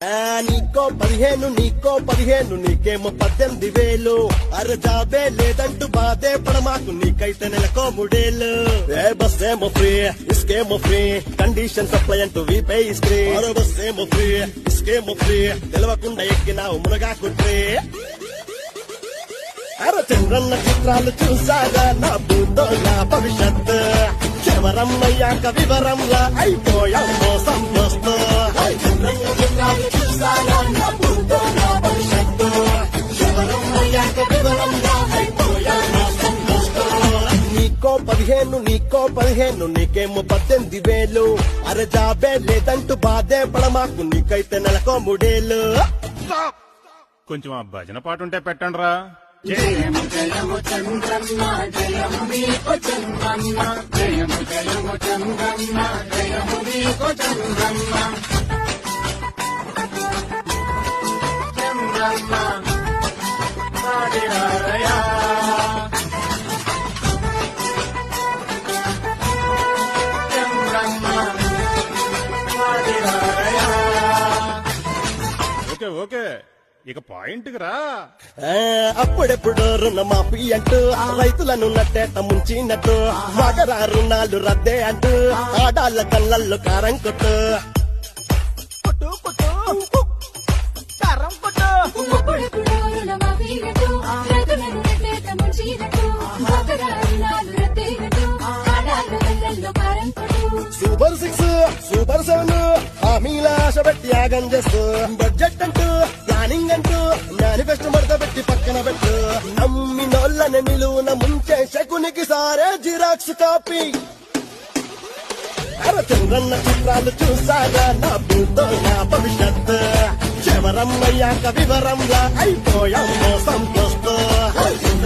ఆ, నీకో పదిహేను నీకో పదిహేను నీకేమో పద్దెనిమిది వేలు. అరజాబే లేదంటూ బాధే పడమాకు నీకైతే నెలకో మూడేళ్ళు. ఏ బస్ ఏమో ఫ్రీ ఇస్కేమో ఫ్రీ కండిషన్ సప్లై అంటూ వీపే ఇస్త్రీ మరో బస్ ఏమో ఫ్రీ ఇస్కేమో ఫ్రీ తెలవకుండా ఎక్కినావు మునగా కుట్రీ అర చంద్రన్న చిత్రాలు చూసాగా నా భూతో నా భవిష్యత్ చివరమ్మయ్యాక వివరంలా అయిపోయాం మోసం. నీకో పదిహేను నీకో పదిహేను నీకేమో పద్దెనిమిది వేలు. అరే జాబే లేదంటూ బాధే పడమాకు నీకైతే నెలకో మూడేళ్ళు. కొంచెం ఆ భజన పాట ఉంటే పెట్టండి రా ఓకే ఓకే. ఇక పాయింట్ రా. ఆ, అప్పుడెప్పుడు రుణమాఫీ అంటూ రైతులను నట్టేట ముంచినట్టు మగరా రుణాలు రద్దే అంటూ ఆడాళ్ళ కళ్ళల్లో కారం కొట్టు. సూపర్ సిక్స్ సూపర్ సెవెన్ మీలా ఆశ పెట్టి యాగం చేస్తూ బడ్జెట్ అంటూ ప్లానింగ్ అంటూ మేనిఫెస్టో మడత పెట్టి పక్కన పెట్టు. నమ్మి నోళ్ళని నిలువున ముంచే శకునికి సారే జిరాక్స్ కాపీ. అర చంద్రన్న చిత్రాలు చూసాగా నా భూతో నా భవిష్యత్ చివరమ్మయ్యాక వివరంలా అయిపోయాం మోసం చూస్తూ చంద్రన్న